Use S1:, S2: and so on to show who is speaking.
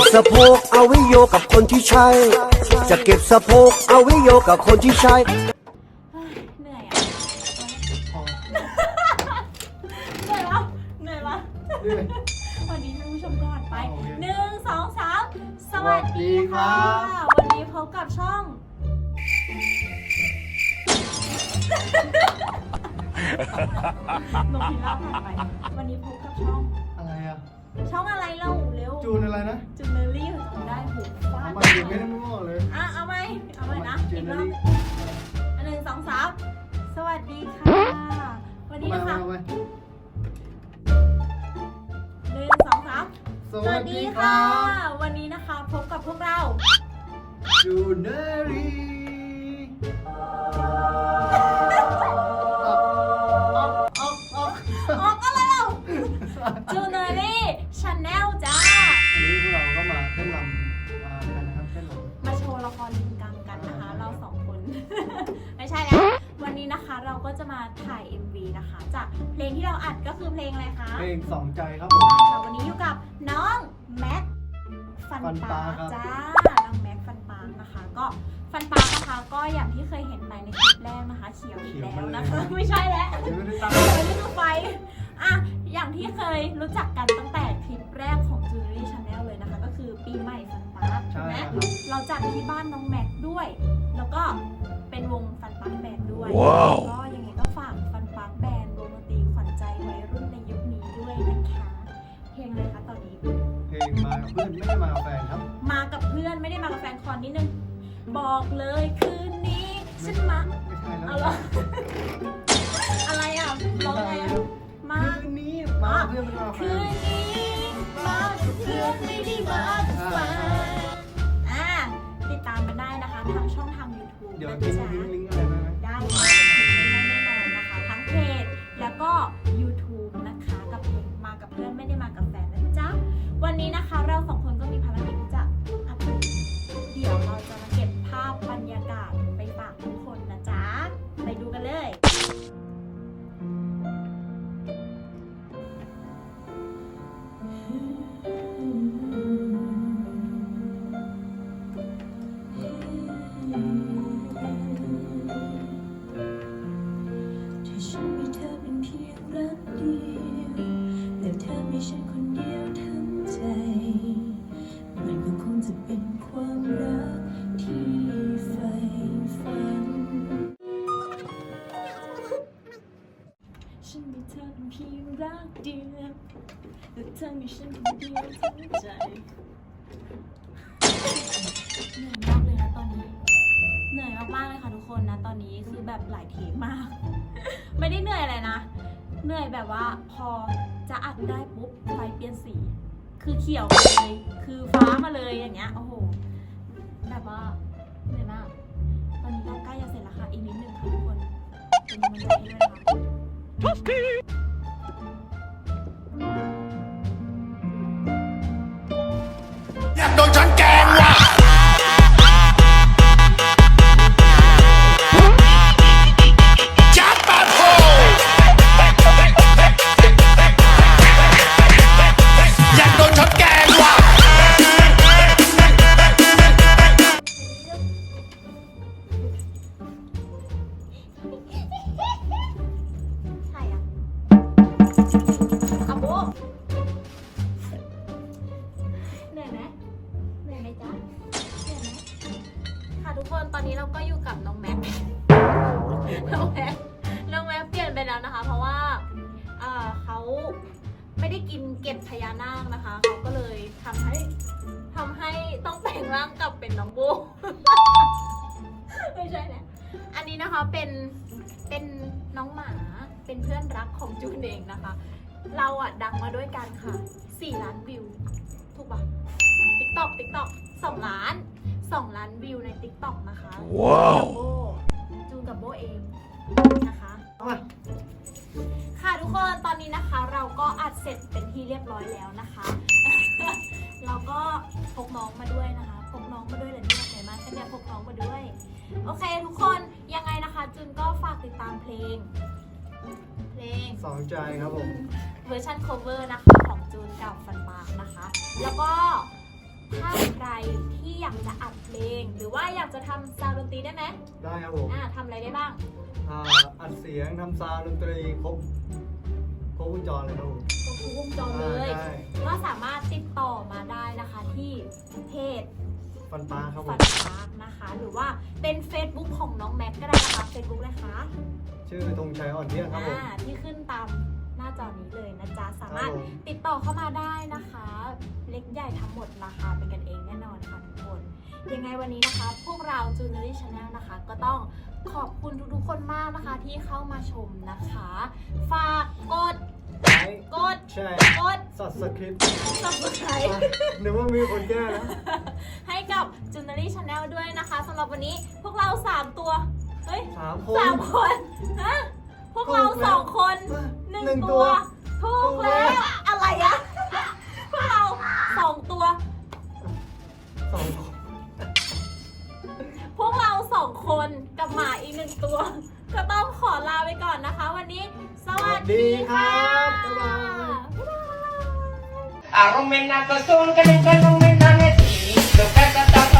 S1: บสะโพกเอาไว้โยกับคนที่ใช่ จะเก็บสะโพกเอาไว้โยกับคนที่ใช่
S2: เฮ้ยเหนื่อยอะเหนื่อยวะเหนื่อยวะวันนี้ท่านผู้ชมก่อนไป
S3: โอเค
S2: หนึ่งสองสามสวัสดีค่ะ
S3: สวัสดีครับ
S2: วันนี้พบกับช่อง นกพิราบผ่านไป วันนี้พบกับช่อง
S3: อะไรอะ
S2: ช่องอะไรเล่าเร็ว
S3: จูนอะไรนะ
S2: จูเนำไม
S3: ถึงไม่ได้มั่วเลย
S2: อะเอาไหมเอาไหมนะ
S3: จู
S2: อีก
S3: น
S2: ร
S3: อะ
S2: อบ
S3: ไร
S2: อันหนึ่งสองสามสวัสดีค่ะ วันนี้
S3: มา
S2: นะคะ
S3: มามา
S2: หนึ่งสองสาม
S3: สวัสดีครับ
S2: วันนี้นะคะพบกับพวกเรา
S3: จูเนอรี่
S2: นนี้
S3: นะคะ
S2: เราก็จะมาถ่าย MV นะคะ จากเพลงที่เราอัดก็คือเพลงอะไรคะ
S3: เพลงสองใจครับผม
S2: ค่ะวันนี้อยู่กับน้องแม็กฟัน
S3: ฟัน
S2: ปา
S3: ปา
S2: ร์
S3: ครับ
S2: จ้าน้องแม็กฟันปาร์นะคะ ก็ฟันปาร์นะคะก็อย่างที่เคยเห็นไปในคลิปแรกนะคะเขียวอีกแล้วนะคะไม่ใช่แล้ว
S3: เดี๋ยวไม่ได้ตั้ง
S2: เขียวนี่คือไฟอะ อย่างที่เคยรู้จักกันตั้งแต่คลิปแรกของ Jewelry Channel เลยนะคะ ก็คือปีใหม่ฟันปาร์ใช่
S3: ใช่
S2: ไหม
S3: ครับ
S2: เราจัดที่บ้านน้องแม็กด้วย แล้วก็เป็นวงฟันปาร์แบน ด์ด้วย
S1: ว้าว
S2: ก็ยังไงก็ฝากฟันปาร์แบนด์วงดนตรีขวัญใจวัยรุ่นในยุคนี้ด้วยนะคะเพลงอะไรคะตอนนี้
S3: เพลงมากับเพื่อนไม่ได้มากับแฟนครับ
S2: มากับเพื่อนไม่ได้มากับแฟนคอนนิดนึง บอกเลยคืนนี้ฉันมา
S3: ไม่ใช่แล้ว
S2: เอาเหรอ อะไรอะร้องไงอะมา
S3: คืนนี้มากับเพื่อนไม่ได้มากับแฟ
S2: คื
S3: น
S2: นนี้มากับเพื่อนไม่ได้มากับแฟนอ่าติดตามกันได้นะคะทางช่องทาง YouTube
S3: เดี๋ยว
S2: นะ
S3: ทิ้ง
S2: จ๊ะ
S3: กั
S2: บแฟนนะจ๊ะ วันนี้นะคะเราสอง เดียว
S4: แต่เธอมีฉันคนเดียวทั้งใจเห
S2: นื่อยมากเลยนะตอนนี้ เหนื่อยมากๆเลยค่ะทุกคนนะ ตอนนี้คือแบบหลายเทคมาก ไม่ได้เหนื่อยอะไรนะ เหนื่อยแบบว่าพอจะอัดได้ปุ๊บไฟเปลี่ยนสี คือเขียวมาเลย คือฟ้ามาเลยอย่างเงี้ย โอ้โห แบบว่าเหนื่อยมาก ตอนนี้ก็ใกล้จะเสร็จแล้วค่ะ อีกนิดนึงค่ะทุกคน เป็นกำลังใจให้ด้วยนะคะ ค่ะทุกคนตอนนี้เราก็อยู่กับน้องแม็กน้องแม็กน้องแม็กเปลี่ยนไปแล้วนะคะ เพราะว่าเอ่อเขาไม่ได้กินเกล็ดพญานาคนะคะเขาก็เลยทำให้ทำให้ต้องแปลงร่างกลับเป็นน้องโบไม่ใช่นะอันนี้นะคะเป็นเป็นน้องหมาเป็นเพื่อนรักของจูนเองนะคะ เราอะดังมาด้วยกันค่ะ 4 ล้านวิว ถูกปะติ๊กต็อกติ๊กต็อกสองล้าน 2 ล้านวิวในติ๊กต็อกนะคะ
S1: ว้าว
S2: โบจูนกับโบเองนะคะ
S3: เอามา
S2: ค่ะทุกคนตอนนี้นะคะเราก็อัดเสร็จเป็นที่เรียบร้อยแล้วนะคะ เราก็พกน้องมาด้วยนะคะพกน้องมาด้วยเหรอเนี่ยไหนมาฉันเนี่ยพกน้องมาด้วย โอเคทุกคนยังไงนะคะจุนก็ฝากติดตามเพลง เพลง
S3: สองใจครับผม
S2: เวอร์ชัน cover นะคะของจูนกับฟันปากนะคะ แล้วก็ ที่อยากจะอัดเพลง หรือว่าอยากจะทำซาวด์ดนตรีได้ไหม
S3: ได้ครับผม
S2: อ่าทำอะไรได้บ้าง
S3: อ่าอัดเสียงทำซาวด์ดนตรีครบครบวงจรเลยครับผม
S2: ก็คือวงจรเลย
S3: อ่าได้
S2: ก็สามารถติดต่อมาได้นะคะที่เพจ
S3: ฟันปลาครับผ
S2: ฟั
S3: ม
S2: นพาร์คนะคะ หรือว่าเป็น Facebook ของน้องแม็กก็ได้นะคะ Facebook เลยค่ะ
S3: ชื่อธงชัยอ่อนเที่ยงครับผม
S2: อ่าที่ขึ้นตามหน้าจอนี้เลยนะจ๊ะ สา
S3: ค
S2: มา
S3: รั
S2: ร
S3: บ
S2: ถ
S3: ผม
S2: ติดต่อเข้ามาได้นะคะ เล็กใหญ่ทั้งหมดราคา ยังไงวันนี้นะคะ พวกเรา j u n i o r y Channel นะคะ ก็ต้องขอบคุณทุกๆคนมากนะคะที่เข้ามาชมนะคะ ฝากกด
S3: ไลค์
S2: กด
S3: แชร์
S2: กด
S3: สับสคริปต์
S2: subscribe
S3: นึกว่ามีคนแก้แล้ว
S2: ให้กับ j u n i o r y Channel ด้วยนะคะสำหรับวันนี้พวกเรา3ตัว เฮ้ย
S3: สามคน
S2: สามคนฮะพวกเรา
S3: ถูกแล้ว
S2: สองคนห
S3: หนึ่
S2: นึ่ง
S3: งตั
S2: ตัว
S3: ว
S2: กับหมาอีกหนึ่งตัว ก็ต้องขอลาไปก่อนนะคะ วันนี้ สวัสดีค่ะ
S3: บ๊ายบาย
S2: บ๊ายบาย
S5: Aromena kosong kadang-kadang menangis Lo kata